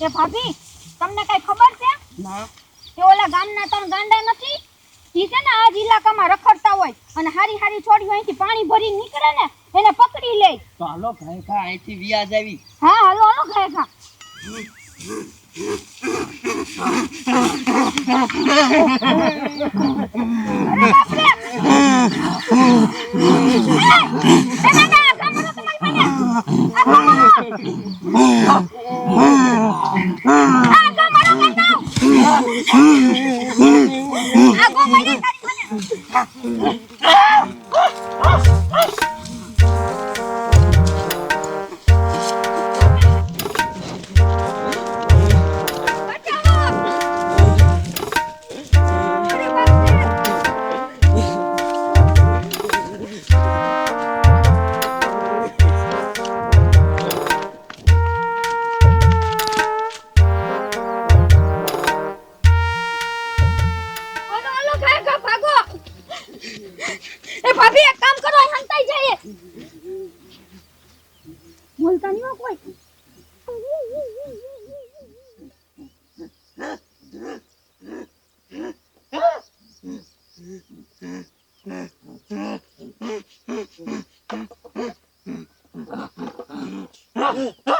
એ ભાભી તમને કઈ ખબર છે? ના. કે ઓલા ગામના ત્રણ ગાંડા નથી? ઈ છે ને આ જ ઇલાકામાં રખડતા હોય અને હારી હારી છોડીઓ અહીંથી પાણી ભરી નીકળે ને એને પકડી લે. તો હાલો ભાઈ અહીંથી વ્યાજ આવી. હા હાલો હાલો ખાય ખા અરે બાપરે! એ, એ દાદા, આ ગામડો તમારી પાસે. આ ગામડો કાઢો. આ ગામડો モルタニは怖い。Ah!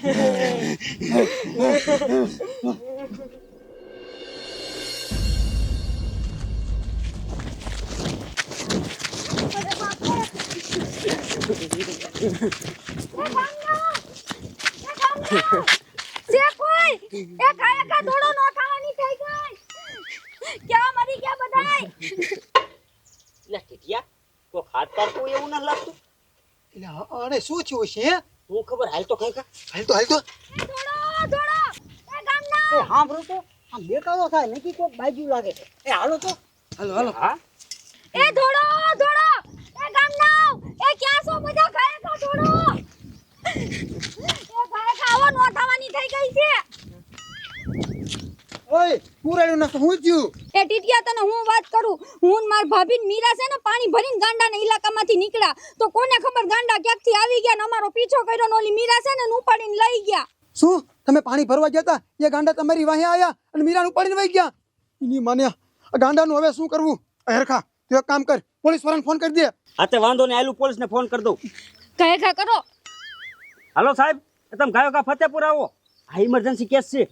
ખાય ક્યાં મરી એવું ના લાગતું એટલે શું થયું છે હું ખબર હાલ તો ખાઈ કા હાલ તો હાલ તો દોડો દોડો એ એ સાંભળો તો આમ બેકારો થાય નક્કી કોક બાજુ લાગે એ હાલો તો હાલો હાલો હા એ દોડો દોડો એ એ ક્યાં છો બધા? ખાય ખા દોડો એ ખાય ખા આવો નો થવાની થઈ ગઈ છે. ઓય પુરાણું ના શું થયું એ ટીટિયા તને હું વાત કરું? હું માર ભાભી મીરા છે ને પાણી ભરીને ગાંડાના ઇલાકામાંથી નીકળ્યા. તો કોને ખબર ગાંડા ક્યાંકથી આવી ગયા ને અમારો પીછો કર્યો ને ઓલી મીરા છે ને ઉપાડીને લઈ ગયા. શું? તમે પાણી ભરવા ગયા હતા? એ ગાંડા તમારી વાહે આયા અને મીરાનું પાડીને વહી ગયા? એની માન્યા ગાંડાનું હવે શું કરવું? એ તું એક કામ કર પોલીસ વાળાને ફોન કરી દે. હા તે વાંધો નહીં પોલીસ પોલીસને ફોન કરી દઉં. કહે ખા કરો હાલો સાહેબ એ તમે ગાયો કા ફતેપુર આવો આ ઇમરજન્સી કેસ છે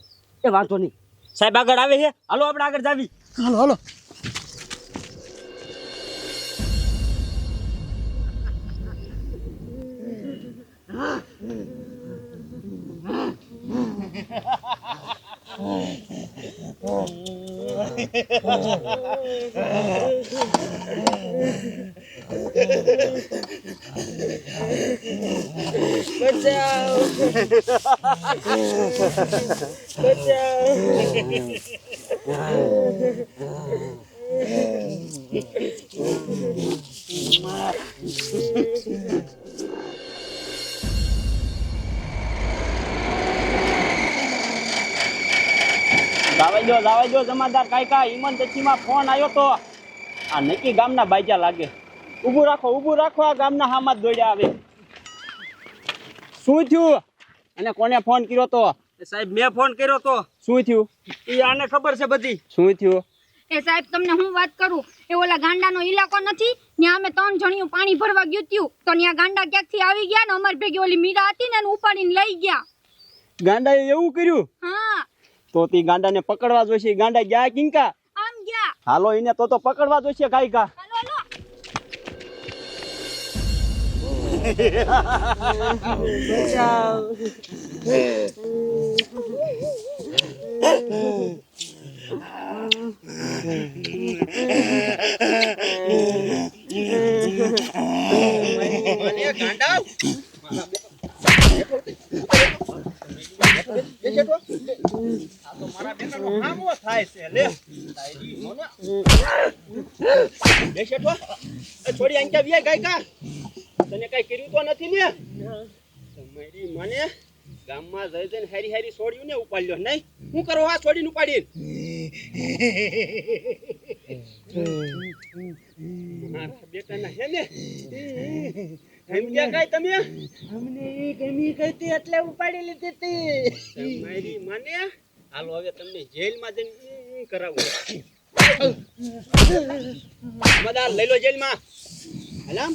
એ વાંધો નહીં સાહેબ આગળ આવે છે હાલો આપણે આગળ જાવી હાલો હાલો જાવા દો જાવા દો જમાદાર કાયકા ઇમરજન્સીમાં ફોન આવ્યો તો આ નક્કી ગામના બાજા લાગે ઊભું રાખો ઊભું રાખો આ ગામના હામાં જ દોડ્યા આવે શું થયું? અને કોને ફોન કર્યો તો? સાહેબ મેં ફોન કર્યો તો. શું થયું? એ આને ખબર છે બધી. શું થયું? એ સાહેબ તમને હું વાત કરું? એ ઓલા ગાંડાનો ઇલાકો નથી? ત્યાં અમે ત્રણ જણિયું પાણી ભરવા ગયું ત્યું તો ત્યાં ગાંડા ક્યાંકથી આવી ગયા ને? અમારી ભેગી ઓલી મીરા હતી ને ઉપાડીને લઈ ગયા. ગાંડાએ એવું કર્યું? હા. તો તે ગાંડાને પકડવા જોઈશે ગાંડા ગયા કિંકા? આમ ગયા. હાલો એને તો તો પકડવા જોઈશે ગાયકા હાલો. હાલો ગાંડા મારા બેટાનો હામો થાય છે લે તારી મોને. બે શેઠો એ છોડી અહીં ક્યાં વ્યાય ગાય કા તને કઈ કર્યું તો નથી ને? તમારી મને ગામમાં જઈ જઈને હેરી હેરી છોડ્યું ને ઉપાડ્યો નહીં? હું કરો આ છોડીને ઉપાડી મારા બેટાના હે ને? સમજ્યા કાંઈ તમે? અમને એ ગમી ગઈ એટલે ઉપાડી લીધી હતી. તમારી મને હાલો હવે તમને જેલમાં જઈને કરાવું. મદાર લઈ લો જેલમાં. હાલામ.